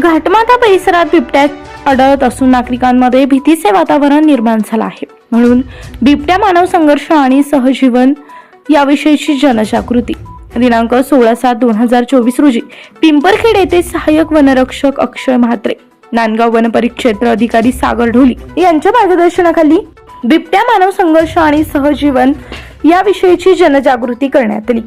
घाटमाता परिसरात बिबट्या आढळत असून नागरिकांमध्ये भीतीचे वातावरण निर्माण झालं आहे. म्हणून बिबट्या मानव संघर्ष आणि सहजीवन याविषयीची जनजागृती. दिनांक सोळा सात दोन हजार चोवीस रोजी पिंपरखेड येथे सहाय्यक वनरक्षक अक्षय म्हात्रे नांदगाव वन परिक्षेत्र अधिकारी सागर ढोली यांच्या मार्गदर्शनाखाली बिबट्या मानव संघर्ष आणि सहजीवन याविषयीची जनजागृती करण्यात आली.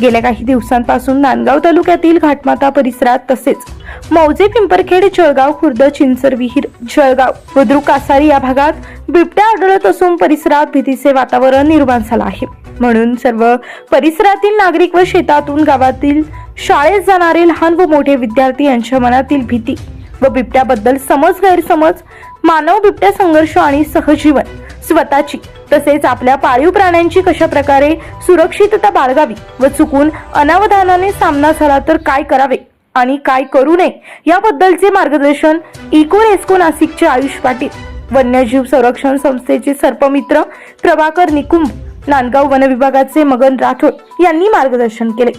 गेल्या काही दिवसांपासून नांदगाव तालुक्यातील घाटमाता परिसरात तसेच मौजे पिंपरखेड जळगाव खुर्द चिंचर विहीर जळगाव बुद्रुक कासारी या भागात बिबट्या आढळत असून परिसरात भीतीचे वातावरण निर्माण झालं आहे. म्हणून सर्व परिसरातील नागरिक व शेतातून गावातील शाळेत जाणारे लहान व मोठे विद्यार्थी यांच्या मनातील भीती व बिबट्याबद्दल समज गैरसमज मानव बिबट्या संघर्ष आणि सहजीवन स्वतःची तसेच आपल्या पाळीव प्राण्यांची कशा प्रकारे सुरक्षितता बाळगावी व चुकून अनावधानाने सामना झाला तर काय करावे आणि काय करू नये याबद्दलचे मार्गदर्शन इको रेस्को नाशिकचे आयुष पाटील वन्यजीव संरक्षण संस्थेचे सर्पमित्र प्रभाकर निकुंभ नांदगाव वनविभागाचे मगन राठोड यांनी मार्गदर्शन केले.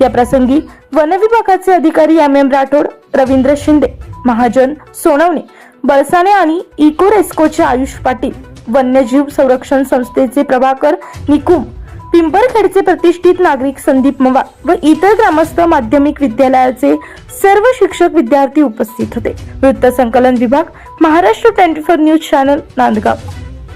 या प्रसंगी वन विभागाचे अधिकारी एम एम राठोड रवींद्र शिंदे महाजन सोनवणे बळसाने आणि इको रेस्कोचे आयुष पाटील वन्यजीव संरक्षण संस्थेचे प्रभाकर निकुम पिंपरखेडचे प्रतिष्ठित नागरिक संदीप मवा व इतर ग्रामस्थ माध्यमिक विद्यालयाचे सर्व शिक्षक विद्यार्थी उपस्थित होते. वृत्त संकलन विभाग Maharashtra twenty four news channel Nandgaon.